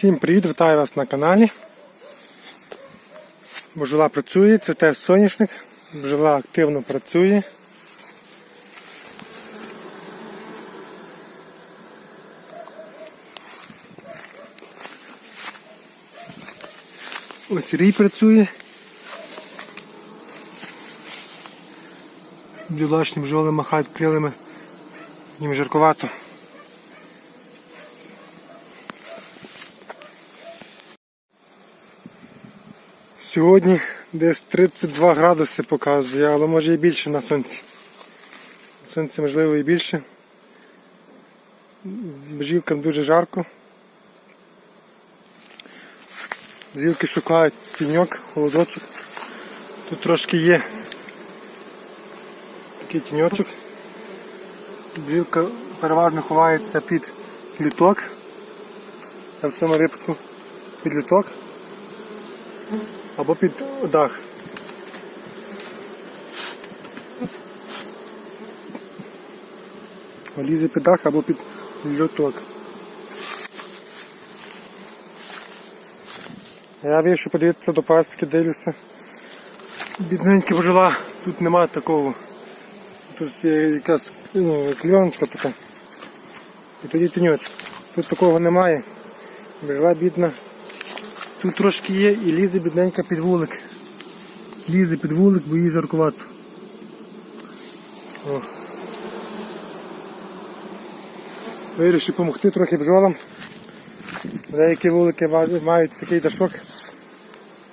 Всім привіт, вітаю вас на каналі. Божола працює, це теж соняшник. Божола активно працює. Ось рій працює. Бідолашні бджоли махають крилами, їм жаркувато. Сьогодні десь 32 градуси показує, але може і більше на сонці. На сонці можливо і більше. Бжівкам дуже жарко. Бжівки шукають тіньок, холодочок. Тут трошки є такий тіньочок. Бжівка переважно ховається під люток. А в цьому випадку під люток або під дах. Лізе під дах або під льоток. Я вийшов подивитися до пасіки, дивлюся. Бідненька божила, тут немає такого. Тут є якась ну, кльоночка така. І тоді тіньочок. Тут такого немає. Божила бідна. Тут трошки є і лізе бідненька під вулик. Лізе під вулик, бо їй жаркувато. О. Вирішив допомогти трохи бджолам. Деякі вулики мають такий дашок.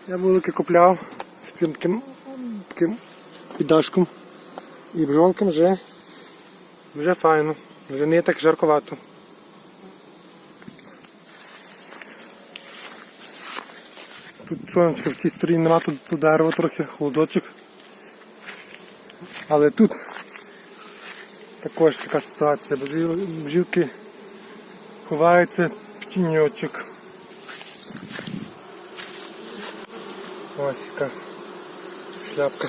Я вулики купляв з тим таким, таким піддашком. І бджолкам вже, вже файно, вже не так жаркувато. Тут сонечко в тій стороні нема, тут, тут дерево трохи, холодочок. Але тут також така ситуація. Бджіл- Бджілки ховаються в тіньочок. Ось яка шляпка.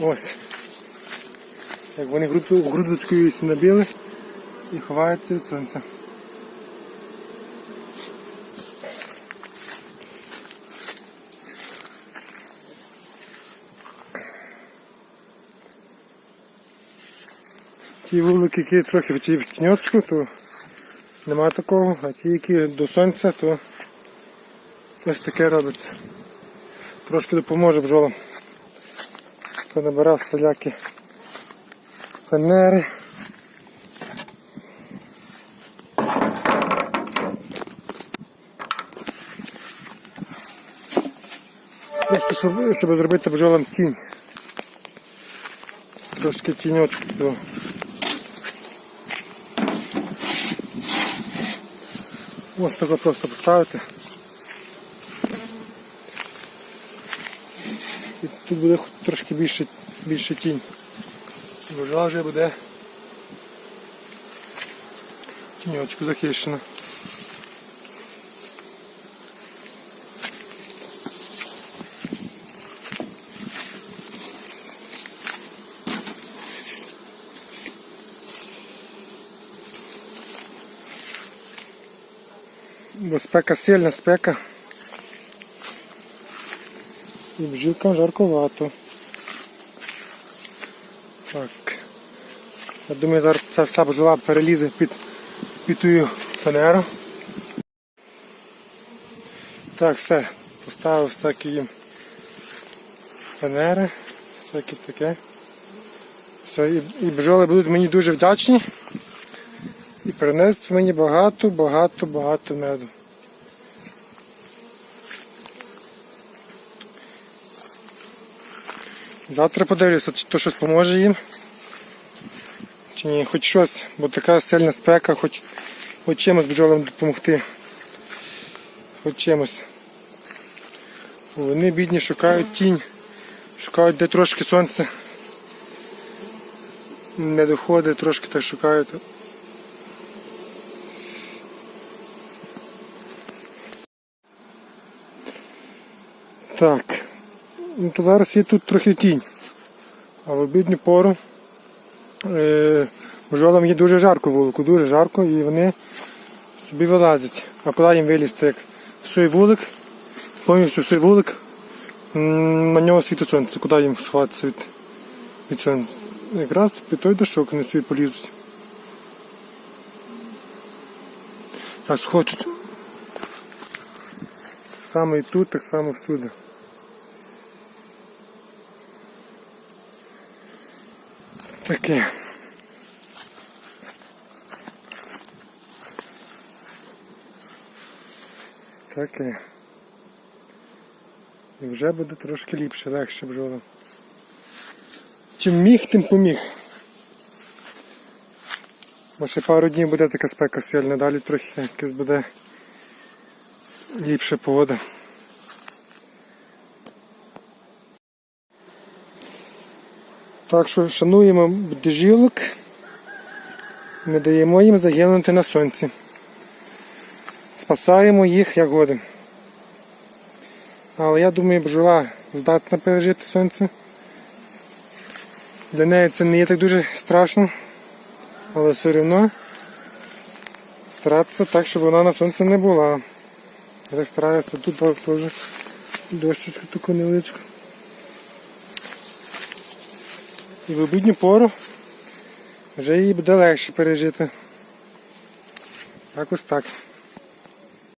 Ось. Як вони грудочкою набили і ховаються від сонця. Ті вулики, які трохи в тій тіньочку, то нема такого, а ті, які до сонця, то ось таке робиться. Трошки допоможе бджолам. Понабирав соляки фанери. Просто щоб, щоб зробити бджолам тінь. Трошки тіньочку. Ось треба просто поставити. І тут буде трошки більше, більше тінь. Вже буде тіньочку захищена. Бо спека сильна спека. І бджілкам жарковато. Так. Я думаю, зараз ця вся бджола перелізе під, під тую фанеру. Так, все. Поставив всякі їм фанери, всяке таке. Все, і, і бджоли будуть мені дуже вдячні. І мені багато, багато, багато меду. Завтра подивлюся, чи то щось поможе їм. Чи ні, хоч щось, бо така сильна спека, хоч, хоч чимось бджолам допомогти. Хоч чимось. Вони бідні шукають тінь, шукають де трошки сонце. Не доходить, трошки так шукають. Так. Ну, то зараз є тут трохи тінь. А в обідню пору е, Бджолам є дуже жарко вулику, дуже жарко, і вони собі вилазять. А коли їм вилізти як свій вулик, повністю свій вулик, на нього світить сонце, куди їм сховатися від, від сонця. Якраз під той дошок вони собі полізуть. Раз хочуть. Так само і тут, так само всюди. Таке. Таке. І вже буде трошки ліпше, легше бджола. Чим міг, тим поміг. Бо ще пару днів буде така спека сильна, далі трохи якась буде ліпша погода. Так що шануємо бджілок, не даємо їм загинути на сонці. Спасаємо їх як годин. Але я думаю, бджола здатна пережити сонце. Для неї це не є так дуже страшно, але все одно старатися так, щоб вона на сонці не була. Я так стараюся тут теж дощечку таку невеличку. І в обідню пору вже її буде легше пережити. Якось так.